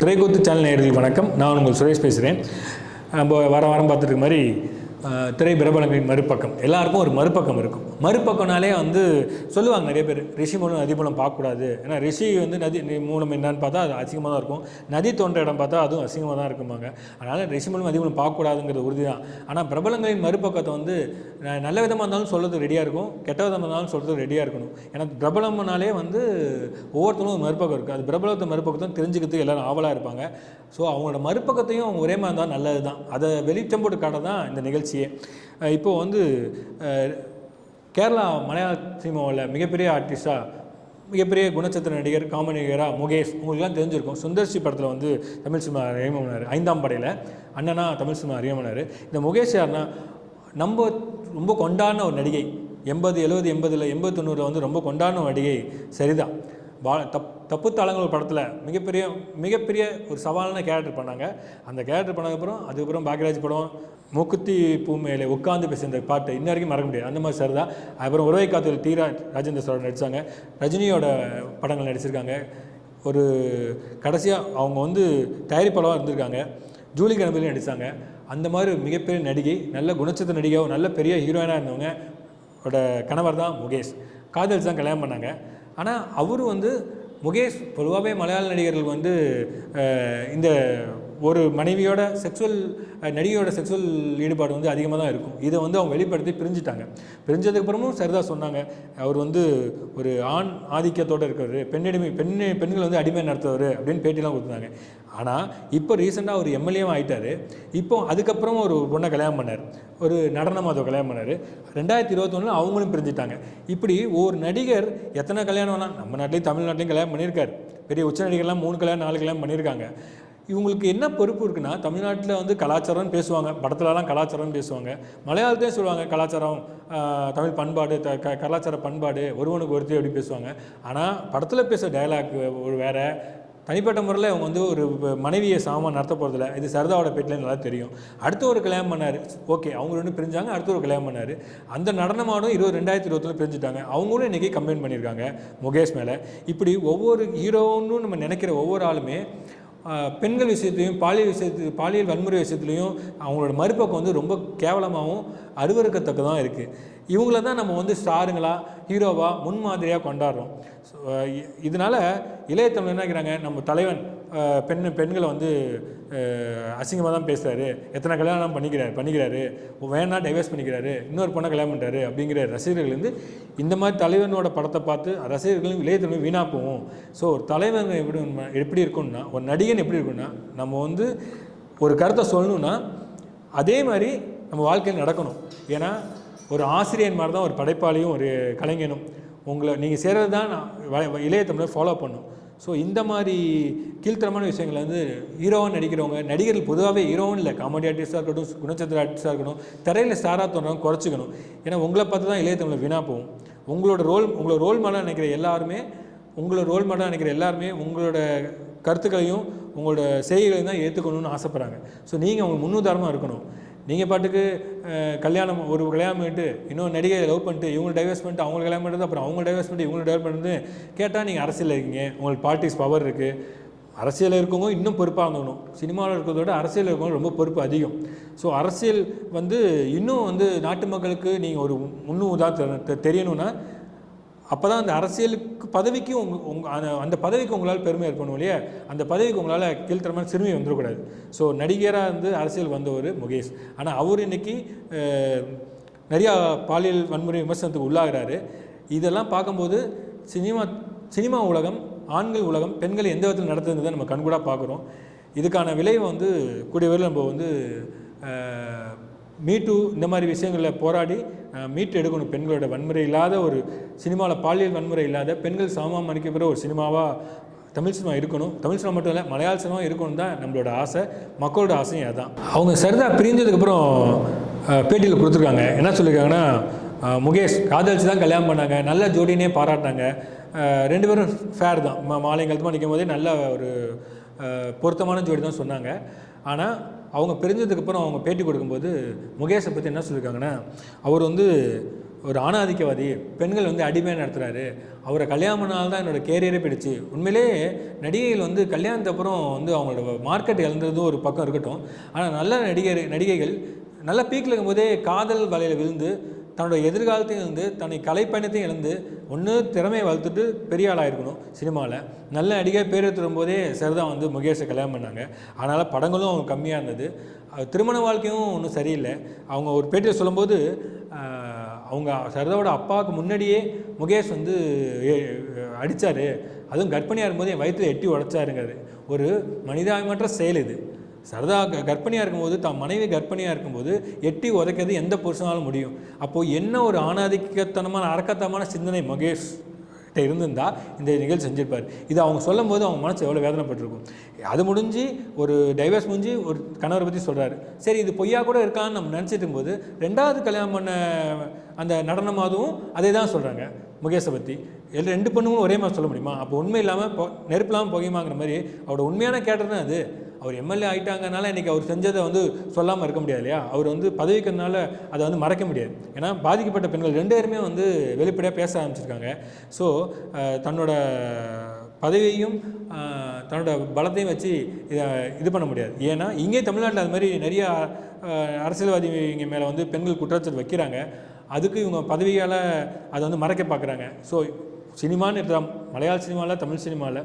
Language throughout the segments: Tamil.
திரைக்கூத்து சேனல் நேயர்களுக்கு வணக்கம். நான் உங்கள் சுரேஷ் பேசுகிறேன் நம்ம வர வாரம் பார்த்துட்டு மாதிரி திரை பிரபலங்களின் மறுபக்கம். எல்லாருக்கும் ஒரு மறுபக்கம் இருக்கும். மறுபக்கம்னாலே வந்து சொல்லுவாங்க நிறைய பேர் ரிஷி மூலம் நதி மூலம் பார்க்கக்கூடாது. ஏன்னா ரிஷி வந்து நதி மூலம் என்னன்னு பார்த்தா அது அசிங்கமாக தான் இருக்கும். நதி தோன்ற இடம் பார்த்தா அதுவும் அசிங்கமாக தான் இருக்குமாங்க அதனால் ரிஷி மூலம் நதி மூலம் பார்க்கக்கூடாதுங்கிறது உறுதி தான் ஆனால் பிரபலங்களின் மறுபக்கத்தை வந்து நல்ல விதமாக இருந்தாலும் சொல்கிறது ரெடியாக இருக்கும். கெட்ட விதமாக இருந்தாலும் சொல்கிறது ரெடியாக இருக்கணும். ஏன்னா பிரபலம்னாலே வந்து ஒவ்வொருத்தரும் ஒரு மறுபக்கம் இருக்குது அது பிரபலத்தை மறுபக்கத்தையும் தெரிஞ்சுக்கிறதுக்கு எல்லோரும் ஆவலாக இருப்பாங்க. ஸோ அவங்களோட மறுபக்கத்தையும் அவங்க ஒரே மாதிரி இருந்தால் நல்லது தான் அதை வெளிச்சம் போட்டு காட்ட தான் இந்த நிகழ்ச்சி. அஹ் இப்போ வந்து கேரளா மலையாள சினிமாவில் மிகப்பெரிய ஆர்டிஸ்டாக மிகப்பெரிய குணச்சித்திர நடிகர் காமெடி நடிகராக முகேஷ் உங்களுக்குலாம் தெரிஞ்சிருக்கும். சுந்தர்சி படத்தில் வந்து தமிழ் சினிமா அறிமுகமானார். ஐந்தாம் படையில் அண்ணனா தமிழ் சினிமா அறிமுகமானார். இந்த முகேஷ் யாருன்னா நம்ம ரொம்ப கொண்டாடின ஒரு நடிகை. எண்பது எழுபது எண்பதில் எண்பது தொண்ணூறில் வந்து ரொம்ப கொண்டாடின ஒரு நடிகை சரிதான். பா தப் தப்பு தளங்கள் ஒரு படத்தில் மிகப்பெரிய மிகப்பெரிய ஒரு சவாலான கேரக்டர் பண்ணாங்க. அந்த கேரக்டர் பண்ணதுக்கப்புறம் அதுக்கப்புறம் பாக்யராஜ் படம் மூக்குத்தி பூமையிலே உட்காந்து பேசுகிற பாட்டு இன்ன வரைக்கும் மறக்க முடியாது. அந்த மாதிரி சார் தான். அதுக்கப்புறம் உறவை காத்தில் தீரா ராஜேந்திர சோழன் நடித்தாங்க ரஜினியோட படங்கள் நடிச்சிருக்காங்க. ஒரு கடைசியாக அவங்க வந்து தயாரிப்பாளராக இருந்திருக்காங்க. ஜூலி கணபதியும் நடித்தாங்க அந்த மாதிரி மிகப்பெரிய நடிகை நல்ல குணச்சத்த நடிகையாக நல்ல பெரிய ஹீரோயினாக இருந்தவங்க. ஓட கணவர் தான் முகேஷ். காதல் தான் கல்யாணம் பண்ணாங்க. ஆனால் அவர் வந்து முகேஷ் பொதுவாகவே மலையாள நடிகர்கள் வந்து இந்த ஒரு மனைவியோட செக்ஸுவல் நடிகையோட செக்ஸுவல் ஈடுபாடு வந்து அதிகமாக தான் இருக்கும். இதை வந்து அவங்க வெளிப்படுத்தி பிரிஞ்சுட்டாங்க. பிரிஞ்சதுக்கப்புறமும் சரிதான் சொன்னாங்க. அவர் வந்து ஒரு ஆண் ஆதிக்கத்தோடு இருக்கிறவர் பெண்ணடிமை பெண் பெண்கள் வந்து அடிமை நடத்துவார் அப்படின்னு பேட்டிலாம் கொடுத்தாங்க. ஆனால் இப்போ ரீசெண்டாக ஒரு எம்எல்ஏவும் ஆகிட்டார் இப்போ அதுக்கப்புறம் ஒரு பொண்ணை கல்யாணம் பண்ணார். ஒரு நடன மாதவ கல்யாணம் பண்ணார். ரெண்டாயிரத்தி இருபத்தொன்னில் அவங்களும் பிரிஞ்சுட்டாங்க. இப்படி ஒரு நடிகர் எத்தனை கல்யாணம் வேணால் நம்ம நாட்டிலையும் தமிழ்நாட்டிலையும் கல்யாணம் பண்ணியிருக்காரு. பெரிய உச்ச நடிகர்லாம் மூணு கல்யாணம் நாலு கல்யாணம் பண்ணியிருக்காங்க. இவங்களுக்கு என்ன பொறுப்பு இருக்குன்னா தமிழ்நாட்டில் வந்து கலாச்சாரம்னு பேசுவாங்க. படத்துலலாம் கலாச்சாரம்னு பேசுவாங்க. மலையாளத்தையும் சொல்லுவாங்க கலாச்சாரம் தமிழ் பண்பாடு த க கலாச்சார பண்பாடு ஒருவனுக்கு ஒருத்தி அப்படி பேசுவாங்க. ஆனால் படத்தில் பேசுகிற டயலாக் ஒரு வேறு. தனிப்பட்ட முறையில் அவங்க வந்து ஒரு மனைவியை சாமான் நடத்த போகிறதில்ல இது சரதாவோட பேட்டில் நல்லா தெரியும். அடுத்து ஒரு கல்யாணம் பண்ணார். ஓகே அவங்க ரெண்டு பிரிஞ்சாங்க அடுத்து ஒரு கல்யாணம் பண்ணார். அந்த நடனமானும் இருபது ரெண்டாயிரத்தி இருபத்தில் பிரிஞ்சுட்டாங்க. அவங்களும் இன்றைக்கி கம்ப்ளைண்ட் பண்ணியிருக்காங்க முகேஷ் மேலே. இப்படி ஒவ்வொரு ஹீரோன்னு நம்ம நினைக்கிற ஒவ்வொரு ஆளுமே பெண்கள் விஷயத்துலையும் பாலியல் விஷயத்து பாலியல் வன்முறை விஷயத்துலையும் அவங்களோட மறுபக்கம் வந்து ரொம்ப கேவலமாகவும் அருவறுக்கத்தக்கதான் இருக்குது இவங்கள தான் நம்ம வந்து ஸ்டாருங்களா ஹீரோவா முன்மாதிரியாக கொண்டாடுறோம். ஸோ இளைய தமிழ் என்ன நினைக்கிறாங்க? நம்ம தலைவன் பெண் பெண்களை வந்து அசிங்கமாக தான் பேசுகிறாரு எத்தனை கல்யாணம் பண்ணிக்கிறாரு பண்ணிக்கிறாரு. வேணா டைவர்ஸ் பண்ணிக்கிறாரு. இன்னொரு பொண்ணை கல்யாணம் பண்ணுறாரு அப்படிங்கிற ரசிகர்கள் வந்து இந்த மாதிரி தலைவனோட படத்தை பார்த்து ரசிகர்களும் இளையத்தமிழ் வீணாக போகும். ஸோ ஒரு தலைவன் எப்படி எப்படி இருக்கும்னா ஒரு நடிகன் எப்படி இருக்குன்னா நம்ம வந்து ஒரு கருத்தை சொல்லணும்னா அதே மாதிரி நம்ம வாழ்க்கையில் நடக்கணும். ஏன்னா ஒரு ஆசிரியர் மாதிரி தான் ஒரு படைப்பாளியும் ஒரு கலைஞனும். உங்களை நீங்கள் சேர்றது தான் நான் வ- இளைய தமிழை ஃபாலோ பண்ணும் ஸோ இந்த மாதிரி கீழ்த்தரமான விஷயங்களை வந்து ஹீரோவாக நடிக்கிறவங்க நடிகர்கள் பொதுவாகவே ஹீரோவும் இல்லை. காமெடி ஆர்டிஸ்டாக இருக்கட்டும் குணச்சத்திர ஆர்டிஸ்டாக இருக்கட்டும் திரையில் ஸ்டாராக தோன்றவங்க குறைச்சிக்கணும். ஏன்னா உங்களை பார்த்து தான் இளைய தமிழை வீணாக போகும். உங்களோட ரோல் உங்களோட ரோல் மாடலாக நினைக்கிற எல்லாருமே உங்களோட ரோல் மாடலாக நினைக்கிற எல்லாருமே உங்களோட கருத்துக்களையும் உங்களோட செய்திகளையும் தான் ஏற்றுக்கணும்னு ஆசைப்பட்றாங்க. ஸோ நீங்கள் அவங்க முன்னுதாரணமாக இருக்கணும். நீங்கள் பாட்டுக்கு கல்யாணம் ஒரு கல்யாணம் பண்ணிட்டு இன்னொரு நடிகை லவ் பண்ணிட்டு இவங்க டைவர்ஸ் பண்ணிட்டு அவங்க கல்யாணம் பண்ணுறது அப்புறம் அவங்க டைவர்ஸ் பண்ணிட்டு இவங்க டைவர்ஸ் பண்ணுறது கேட்டால் நீங்கள் அரசியலில் இருக்கீங்க. உங்களுக்கு பார்ட்டிஸ் பவர் இருக்குது அரசியலில் இருக்கவங்க இன்னும் பொறுப்பாக இருந்தணும் சினிமாவில் இருக்கிறத விட அரசியலில் இருக்கவங்க ரொம்ப பொறுப்பு அதிகம். ஸோ அரசியல் வந்து இன்னும் வந்து நாட்டு மக்களுக்கு நீங்கள் ஒரு முன்னு உதாரணத்தை தெரியணும்னா அப்போ தான் அந்த அரசியலுக்கு பதவிக்கும் உங்க உங்க அந்த அந்த பதவிக்கு உங்களால் பெருமை ஏற்படணும் இல்லையா? அந்த பதவிக்கு உங்களால் கீழ்த்தரமான சிறுமி வந்துடக்கூடாது. ஸோ நடிகராக இருந்து அரசியல் வந்தவர் முகேஷ். ஆனால் அவர் இன்றைக்கி நிறையா பாலியல் வன்முறை விமர்சனத்துக்கு உள்ளாகிறாரு. இதெல்லாம் பார்க்கும்போது சினிமா சினிமா உலகம் ஆண்கள் உலகம் பெண்கள் எந்த விதத்தில் நடத்துதுன்றதை நம்ம கண்கூடாக பார்க்குறோம். இதுக்கான விளைவை வந்து கூடிய விரைவில் நம்ம வந்து மீட்டு இந்த மாதிரி விஷயங்களில் போராடி மீட்டு எடுக்கணும். பெண்களோட வன்முறை இல்லாத ஒரு சினிமாவில் பாலியல் வன்முறை இல்லாத பெண்கள் சமமாக மதிக்கப்படுற ஒரு சினிமாவாக தமிழ் சினிமா இருக்கணும். தமிழ் சினிமா மட்டும் இல்லை மலையாள சினிமா இருக்கணும் தான் நம்மளோட ஆசை. மக்களோட ஆசையும் அதுதான் அவங்க சரிதா பிரிஞ்சதுக்கப்புறம் பேட்டியில் கொடுத்துருக்காங்க. என்ன சொல்லியிருக்காங்கன்னா முகேஷ் காதலிச்சு தான் கல்யாணம் பண்ணாங்க. நல்ல ஜோடினே பாராட்டினாங்க. ரெண்டு பேரும் ஃபேர் தான். மா- மாலைங்காலத்துமா நிற்கும் போதே நல்ல ஒரு பொருத்தமான ஜோடி தான் சொன்னாங்க. ஆனால் அவங்க பிரிஞ்சதுக்கப்புறம் அவங்க பேட்டி கொடுக்கும்போது முகேஷை பற்றி என்ன சொல்லியிருக்காங்கன்னா அவர் வந்து ஒரு ஆணாதிக்கவாதி பெண்கள் வந்து அடிமையாக நடத்துகிறாரு அவரை கல்யாணம் தான் என்னோடய கேரியரே போயிடுச்சு. உண்மையிலே நடிகைகள் வந்து கல்யாணத்து அப்புறம் வந்து அவங்களோட மார்க்கெட் இழந்ததும் ஒரு பக்கம் இருக்கட்டும். ஆனால் நல்ல நடிகர் நடிகைகள் நல்ல பீக்கில் இருக்கும்போதே காதல் வலையில் விழுந்து தன்னோட எதிர்காலத்தையும் இருந்து தன்னை கலைப்பயணத்தையும் இழந்து ஒன்று திறமையை வளர்த்துட்டு பெரிய ஆளாக இருக்கணும் சினிமாவில் நல்ல நடிகை பேர் எடுத்துடும் போதே சரிதா வந்து முகேஷை கல்யாணம் பண்ணாங்க. அதனால் படங்களும் அவங்க கம்மியாக இருந்தது. திருமண வாழ்க்கையும் ஒன்றும் சரியில்லை. அவங்க ஒரு பேட்டியில் சொல்லும்போது அவங்க சரதாவோட அப்பாவுக்கு முன்னாடியே முகேஷ் வந்து அடித்தார் அதுவும் கர்ப்பிணியாக இருக்கும்போது என் வயிற்றில் எட்டி உடச்சாருங்கிறது. ஒரு மனிதாபிமற்ற செயல் இது. சரதா க- கர்ப்பிணியாக இருக்கும்போது தான் மனைவி கர்ப்பிணியாக இருக்கும்போது எட்டி உதைக்கிறது எந்த புருஷனாலும் முடியும். அப்போது என்ன ஒரு ஆணாதிக்கத்தனமான அரக்கத்தனமான சிந்தனை மகேஷ் கிட்ட இருந்திருந்தா இந்த நிகழ்ச்சி செஞ்சிருப்பார். இது அவங்க சொல்லும்போது அவங்க மனசு எவ்வளோ வேதனைப்பட்டிருக்கும். அது முடிஞ்சு ஒரு டைவர்ஸ் முடிஞ்சு ஒரு கணவரை பற்றி சொல்கிறாரு சரி இது பொய்யா கூட இருக்கான்னு நம்ம நினச்சிட்டு போது ரெண்டாவது கல்யாணம் பண்ண அந்த நடனமாதுவும் அதே தான் சொல்கிறாங்க முகேஷை பற்றி எல்லாம் ரெண்டு பொண்ணுங்களும் ஒரே மாதிரி சொல்ல முடியுமா? அப்போ உண்மை இல்லாமல் நெருப்பு இல்லாமல் புகையுமாங்கிற மாதிரி அவரோட உண்மையான கேட்டர் தான் அது. அவர் எம்எல்ஏ ஆகிட்டாங்கனால இன்றைக்கி அவர் செஞ்சதை வந்து சொல்லாமல் இருக்க முடியாது இல்லையா? அவர் வந்து பதவிக்கிறதுனால அதை வந்து மறைக்க முடியாது. ஏன்னா பாதிக்கப்பட்ட பெண்கள் ரெண்டு பேருமே வந்து வெளிப்படையாக பேச ஆரம்பிச்சிருக்காங்க. ஸோ தன்னோட பதவியையும் தன்னோட பலத்தையும் வச்சு இதை இது பண்ண முடியாது. ஏன்னா இங்கே தமிழ்நாட்டில் அது மாதிரி நிறைய அரசியல்வாதிங்க மேலே வந்து பெண்கள் குற்றச்சாட்டு வைக்கிறாங்க. அதுக்கு இவங்க பதவியால் அதை வந்து மறைக்க பார்க்குறாங்க. ஸோ சினிமான்னு எடுத்தால் மலையாள சினிமாவில் தமிழ் சினிமாவில்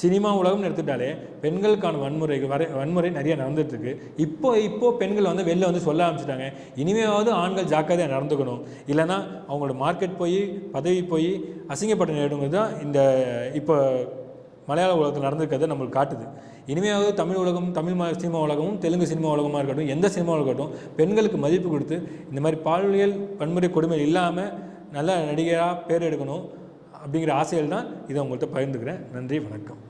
சினிமா உலகம்னு எடுத்துட்டாலே பெண்களுக்கான வன்முறை வரை வன்முறை நிறைய நடந்துட்டுருக்கு. இப்போ இப்போது பெண்கள் வந்து வெளில வந்து சொல்ல ஆரம்பிச்சிட்டாங்க. இனிமேவாவது ஆண்கள் ஜாக்கிரதையாக நடந்துக்கணும். இல்லைன்னா அவங்களோட மார்க்கெட் போய் பதவி போய் அசிங்கப்பட்ட நேரங்கிறது தான் இந்த இப்போ மலையாள உலகத்தில் நடந்திருக்கிறத நம்மளுக்கு காட்டுது. இனிமையாவது தமிழ் உலகம் தமிழ் சினிமா உலகமும் தெலுங்கு சினிமா உலகமாக இருக்கட்டும் எந்த சினிமாவாக இருக்கட்டும் பெண்களுக்கு மதிப்பு கொடுத்து இந்த மாதிரி பாலியல் வன்முறை கொடுமை இல்லாமல் நல்ல நடிகராக பேர் எடுக்கணும். அப்படிங்கிற ஆசையில் தான் இதை உங்கள்கிட்ட பகிர்ந்துக்கிறேன். நன்றி வணக்கம்.